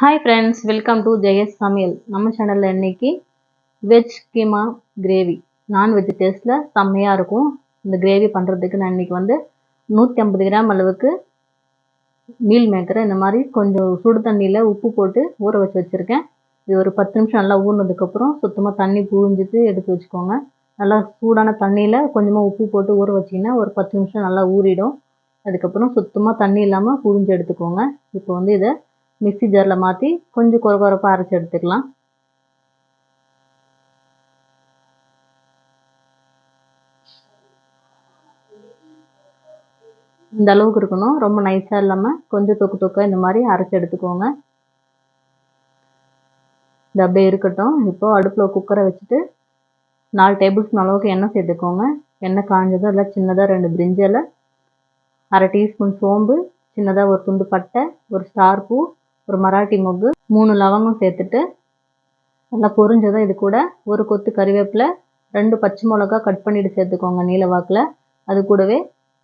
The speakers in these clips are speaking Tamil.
Hi friends welcome to Jaya's சமையல் நம்ம சேனலில் இன்றைக்கி வெஜ் கீமா கிரேவி நான்வெஜ் டேஸ்ட்டில் செம்மையாக இருக்கும். இந்த கிரேவி பண்ணுறதுக்கு நான் இன்னைக்கு வந்து நூற்றி ஐம்பது கிராம் அளவுக்கு மீல் மேக்கரை இந்த மாதிரி கொஞ்சம் சுடு தண்ணியில் உப்பு போட்டு ஊற வச்சு வச்சுருக்கேன். இது ஒரு பத்து நிமிஷம் நல்லா ஊறினதுக்கப்புறம் சுத்தமாக தண்ணி புழிஞ்சிட்டு எடுத்து வச்சுக்கோங்க. நல்லா சூடான தண்ணியில் கொஞ்சமாக உப்பு போட்டு ஊற வச்சிங்கன்னா ஒரு பத்து நிமிஷம் நல்லா ஊறிடும். அதுக்கப்புறம் சுத்தமாக தண்ணி இல்லாமல் புழிஞ்சு எடுத்துக்கோங்க. இப்போ வந்து இதை மிக்சி ஜாரில் மாற்றி கொஞ்சம் குறை குறைப்பாக அரைச்சி எடுத்துக்கலாம். இந்த அளவுக்கு இருக்கணும். ரொம்ப நைஸாக இல்லாமல் கொஞ்சம் தொக்கு தொக்காக இந்த மாதிரி அரைச்சி எடுத்துக்கோங்க. இது அப்படியே இருக்கட்டும். இப்போது அடுப்பில் குக்கரை வச்சுட்டு நாலு டேபிள் ஸ்பூன் அளவுக்கு எண்ணெய் சேர்த்துக்கோங்க. எண்ணெய் காஞ்சதும் இல்லை சின்னதாக ரெண்டு பிரிஞ்சில் அரை டீஸ்பூன் சோம்பு சின்னதாக ஒரு துண்டு பட்டை ஒரு ஸ்டார் பூ ஒரு மராட்டி மொக்கு மூணு லவங்கம் சேர்த்துட்டு நல்லா பொறிஞ்சதும் இது கூட ஒரு கொத்து கறிவேப்பிலை ரெண்டு பச்சை மிளகா கட் பண்ணிட்டு சேர்த்துக்கோங்க நீல வாக்கில். அது கூடவே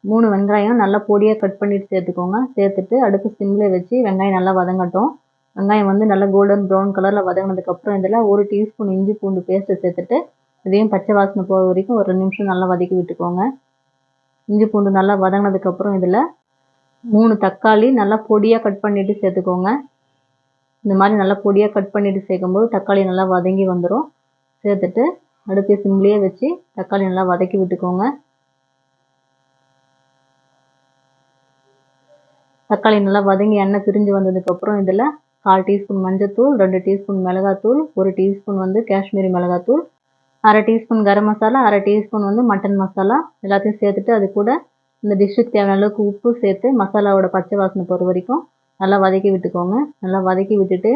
மூணு வெங்காயம் நல்லா பொடியாக கட் பண்ணிட்டு சேர்த்துக்கோங்க. சேர்த்துட்டு அடுப்பு சிம்மில் வச்சு வெங்காயம் நல்லா வதங்கட்டும். வெங்காயம் வந்து நல்லா கோல்டன் ப்ரௌன் கலரில் வதங்கினதுக்கப்புறம் இதில் ஒரு டீஸ்பூன் இஞ்சி பூண்டு பேஸ்ட்டு சேர்த்துட்டு இதையும் பச்சை வாசனை போக வரைக்கும் ஒரு ரெண்டு நிமிஷம் நல்லா வதக்கி விட்டுக்கோங்க. இஞ்சி பூண்டு நல்லா வதங்கினதுக்கப்புறம் இதில் மூணு தக்காளி நல்லா பொடியாக கட் பண்ணிவிட்டு சேர்த்துக்கோங்க. இந்த மாதிரி நல்லா பொடியாக கட் பண்ணிவிட்டு சேர்க்கும்போது தக்காளி நல்லா வதங்கி வந்துடும் சேர்த்துட்டு அடுப்பு சிம்லேயே வச்சு தக்காளி நல்லா வதக்கி விட்டுக்கோங்க. தக்காளி நல்லா வதங்கி எண்ணெய் பிரிஞ்சு வந்ததுக்கப்புறம் இதில் கால் டீஸ்பூன் மஞ்சத்தூள் ரெண்டு டீஸ்பூன் மிளகாத்தூள் ஒரு டீஸ்பூன் வந்து காஷ்மீரி மிளகாத்தூள் அரை டீஸ்பூன் கரம் மசாலா அரை டீஸ்பூன் வந்து மட்டன் மசாலா எல்லாத்தையும் சேர்த்துட்டு அது கூட இந்த டிஷ்ஷுக்கு தேவையான அளவுக்கு உப்பு சேர்த்து மசாலாவோட பச்சை வாசனை போகிற வரைக்கும் நல்லா வதக்கி விட்டுக்கோங்க. நல்லா வதக்கி விட்டுட்டு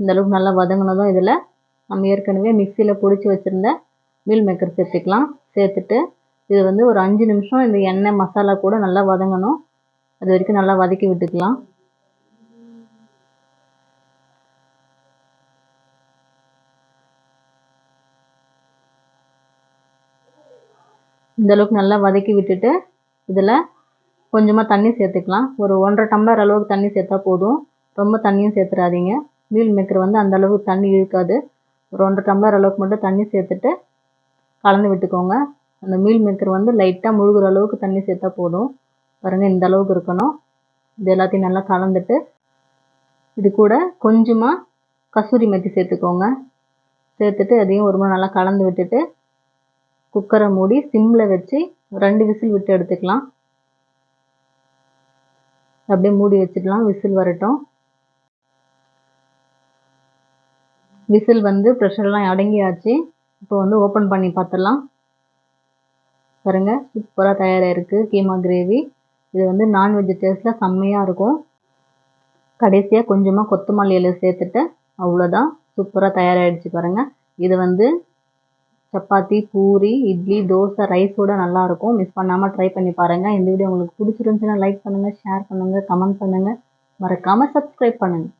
இந்த அளவுக்கு நல்லா வதங்கினதும் இதில் நம்ம ஏற்கனவே மிக்சியில் பிடிச்சி வச்சுருந்த மீல் மேக்கர் சேர்த்துக்கலாம். சேர்த்துட்டு இது வந்து ஒரு அஞ்சு நிமிஷம் இந்த எண்ணெய் மசாலா கூட நல்லா வதங்கணும். அது வரைக்கும் நல்லா வதக்கி விட்டுக்கலாம். இந்த அளவுக்கு நல்லா வதக்கி விட்டுட்டு இதில் கொஞ்சமாக தண்ணி சேர்த்துக்கலாம். ஒரு ஒன்றரை டம்ளர் அளவுக்கு தண்ணி சேர்த்தா போதும். ரொம்ப தண்ணியும் சேர்த்துறாதீங்க. மீல் மேக்கர் வந்து அந்த அளவுக்கு தண்ணி இழுக்காது. ஒரு ஒன்றரை டம்ளர் அளவுக்கு மட்டும் தண்ணி சேர்த்துட்டு கலந்து விட்டுக்கோங்க. அந்த மீல் மேக்கர் வந்து லைட்டாக முழுகிற அளவுக்கு தண்ணி சேர்த்தா போதும். பாருங்கள் இந்த அளவுக்கு இருக்கணும். இது எல்லாத்தையும் நல்லா கலந்துட்டு இது கூட கொஞ்சமாக கசூரி மெத்தி சேர்த்துக்கோங்க. சேர்த்துட்டு அதையும் ஒரு முறை நல்லா கலந்து விட்டுட்டு குக்கரை மூடி சிம்மில் வச்சு ரெண்டு விசில் விட்டு எடுத்துக்கலாம். அப்படியே மூடி வச்சுக்கலாம் விசில் வரட்டும். விசில் வந்து ப்ரெஷர்லாம் அடங்கியாச்சு. இப்போ வந்து ஓப்பன் பண்ணி பார்த்துடலாம். பாருங்கள் சூப்பராக தயாராகிருக்கு கீமா கிரேவி இது வந்து நான்வெஜ் டேஸ்ட்டில் செம்மையாக இருக்கும். கடைசியாக கொஞ்சமாக கொத்தமல்லி இலை சேர்த்துட்டு அவ்வளோதான் சூப்பராக தயாராகிடுச்சு பாருங்கள் இது வந்து சப்பாத்தி பூரி இட்லி தோசை ரைஸோட நல்லாயிருக்கும். மிஸ் பண்ணாமல் ட்ரை பண்ணி பாருங்கள் இந்த வீடியோ உங்களுக்கு பிடிச்சிருந்துச்சுன்னா லைக் பண்ணுங்கள் ஷேர் பண்ணுங்கள் கமெண்ட் பண்ணுங்கள் மறக்காமல் சப்ஸ்கிரைப் பண்ணுங்கள்